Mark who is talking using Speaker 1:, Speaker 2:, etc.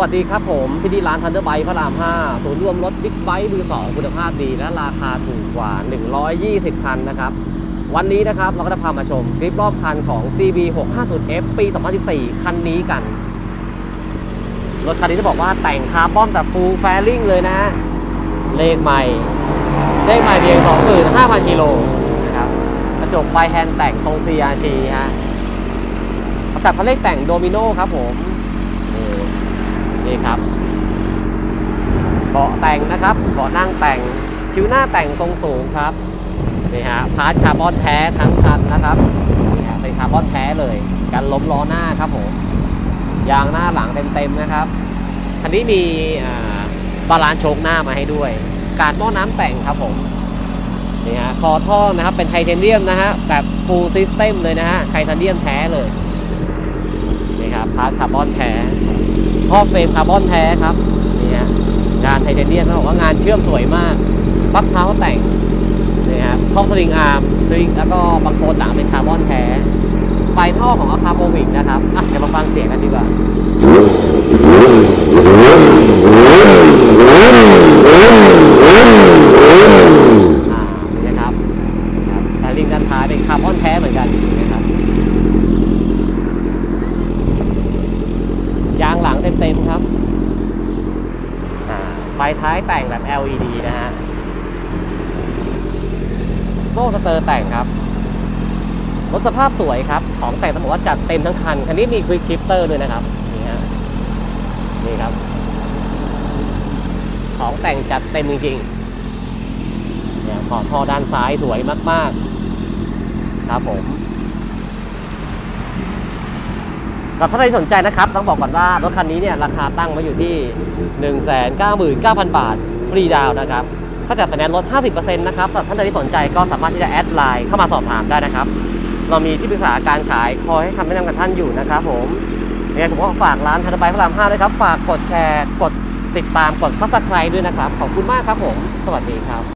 Speaker 1: วัสดีครับผมที่นี่ร้านทันเดอร์ไบค์พระราม 5 ศูนย์รวมรถบิ๊กไบค์มือสองคุณภาพดีและราคาถูกกว่า 120 คันนะครับ วันนี้นะครับเราก็จะพามาชมคลิปรอบคันของ CB 650F ปี 2014 คันนี้กัน รถคันนี้จะบอกว่าแต่งคาร์บอนแบบฟูลแฟริ่งเลยนะ เลขใหม่ เลขใหม่เพียง 25,000 กิโลนะครับกระจกไฟแฮนด์แต่งตรง CRG ฮะประกับพระเลขแต่งโดมิโนครับผม นี่นี่ครับเบาะแต่ งนะครับเบาะนั่งแต่งชิวหน้าแต่งทรงสูงครับนี่ฮะพาร์ทคาร์บอนแท้ทั้งคันนะครับนี่ฮะเป็นคาร์บอนแท้เลยกันล้มล้อหน้าครับผมยางหน้าหลังเต็มๆนะครับคันนี้มีบาลานโชคหน้ามาให้ด้วย การหม้อน้ำแต่งครับผมนี่ฮะคอท่อนะครับเป็นไทเทเนียมนะฮะแบบฟูลซิสเต็มเลยนะฮะไทเทเนียมแท้เลยนี่ครับพาร์ทคาร์บอนแท้ครอเฟรมคาร์บอนแท้ครับ งานไทเทเนียมต้องบอกว่างานเชื่อมสวยมากปลั๊กเท้าแต่งนี่ครับท่อสลิงอาร์มสลิงแล้วก็บังโคลนหลังเป็นคาร์บอนแท้ไฟท่อของอาคาโปวิกนะครับอะเดี๋ยวมาฟังเสียงกันดีกว่าอ่านี่นะครับครับสลิงด้านท้ายเป็นคาร์บอนแท้เหมือนกันนะครับ ยางหลังเต็มๆครับอ่า ไฟท้ายแต่งแบบ LED นะฮะ โซ่สเตอร์แต่งครับ รถสภาพสวยครับ ของแต่งต้องบอกว่าจัดเต็มทั้งคัน คันนี้มีควิกชิปเตอร์ด้วยนะครับ นี่ฮะ นี่ครับ ของแต่งจัดเต็มจริงๆเนี่ยขอท่อด้านซ้ายสวยมาก ๆ ครับผม กับท่านใดสนใจนะครับต้องบอกก่อนว่ารถคันนี้เนี่ยราคาตั้งไว้อยู่ที่ 199,000 บาท ฟรีดาวนะครับ ถ้าจัดไฟแนนซ์ลด 50%นะครับสำหรับท่านใดที่สนใจก็สามารถที่จะแอดไลน์เข้ามาสอบถามได้นะครับ เรามีที่ปรึกษาการขายคอยให้คำแนะนำกับท่านอยู่นะครับผมยังไงผมก็ฝากร้านทันตะไบพระราม5ด้วยครับ ฝากกดแชร์ กดติดตาม กดซับสไครต์ด้วยนะครับ ขอบคุณมากครับผม สวัสดีครับ